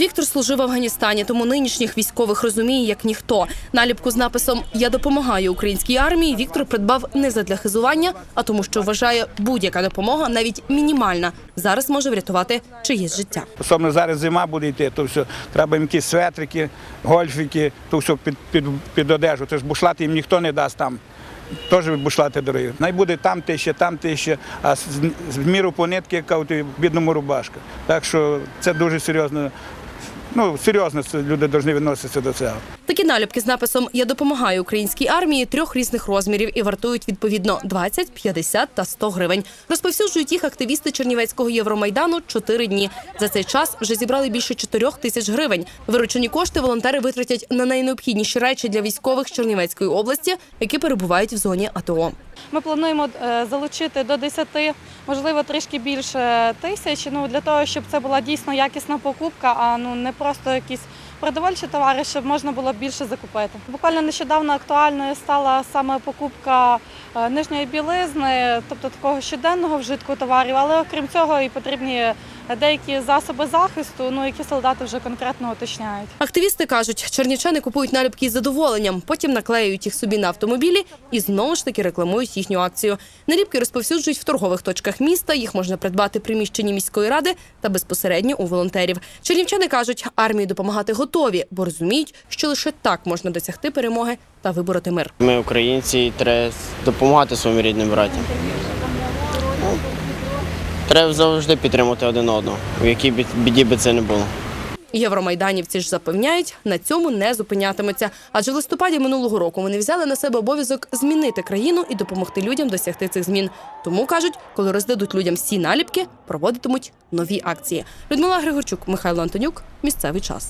Віктор служив в Афганістані, тому нинішніх військових розуміє як ніхто. Наліпку з написом Я допомагаю українській армії. Віктор придбав не задля хизування, а тому, що вважає будь-яка допомога, навіть мінімальна, зараз може врятувати чиєсь життя. Особливо зараз зима буде йти, то все треба їм якісь светрики, гольфики, то все під, під, під одежу. Тож бушлати їм ніхто не дасть там. Теж бушлати дорогі. Най буде там тисяча, там тисяча, а з, міру по нитки, яка і бідному рубашка. Так що це дуже серйозно. Ну, серйозно люди повинні відноситися до цього. Такі наліпки з написом Я допомагаю українській армії трьох різних розмірів і вартують відповідно 20, 50 та 100 гривень. Розповсюджують їх активісти Чернівецького Євромайдану чотири дні. За цей час вже зібрали більше 4 тисяч гривень. Виручені кошти волонтери витратять на найнеобхідніші речі для військових Чернівецької області, які перебувають в зоні АТО. Ми плануємо е, залучити до 10, можливо, трішки більше тисяч. Ну для того, щоб це була дійсно якісна покупка, а ну не просто якісь продовольчі товари, щоб можна було більше закупити. Буквально нещодавно актуальною стала саме покупка е, нижньої білизни, тобто такого щоденного вжитку товарів. Але окрім цього, і потрібні деякі засоби захисту, ну які солдати вже конкретно уточняють. Активісти кажуть, чернівчани купують наліпки із задоволенням, потім наклеюють їх собі на автомобілі і знову ж таки рекламують їхню акцію. Наліпки розповсюджують в торгових точках міста. Їх можна придбати в приміщенні міської ради та безпосередньо у волонтерів. Чернівчани кажуть, армії допомагати готові, бо розуміють, що лише так можна досягти перемоги та вибороти мир. Ми українці і треба допомагати своїм рідним братям. Треба завжди підтримати один одного, в якій бі- біді би це не було. Євромайданівці ж запевняють, на цьому не зупинятимуться. Адже в листопаді минулого року вони взяли на себе обов'язок змінити країну і допомогти людям досягти цих змін. Тому кажуть, коли роздадуть людям всі наліпки, проводитимуть нові акції. Людмила Григорчук, Михайло Антонюк. Місцевий час.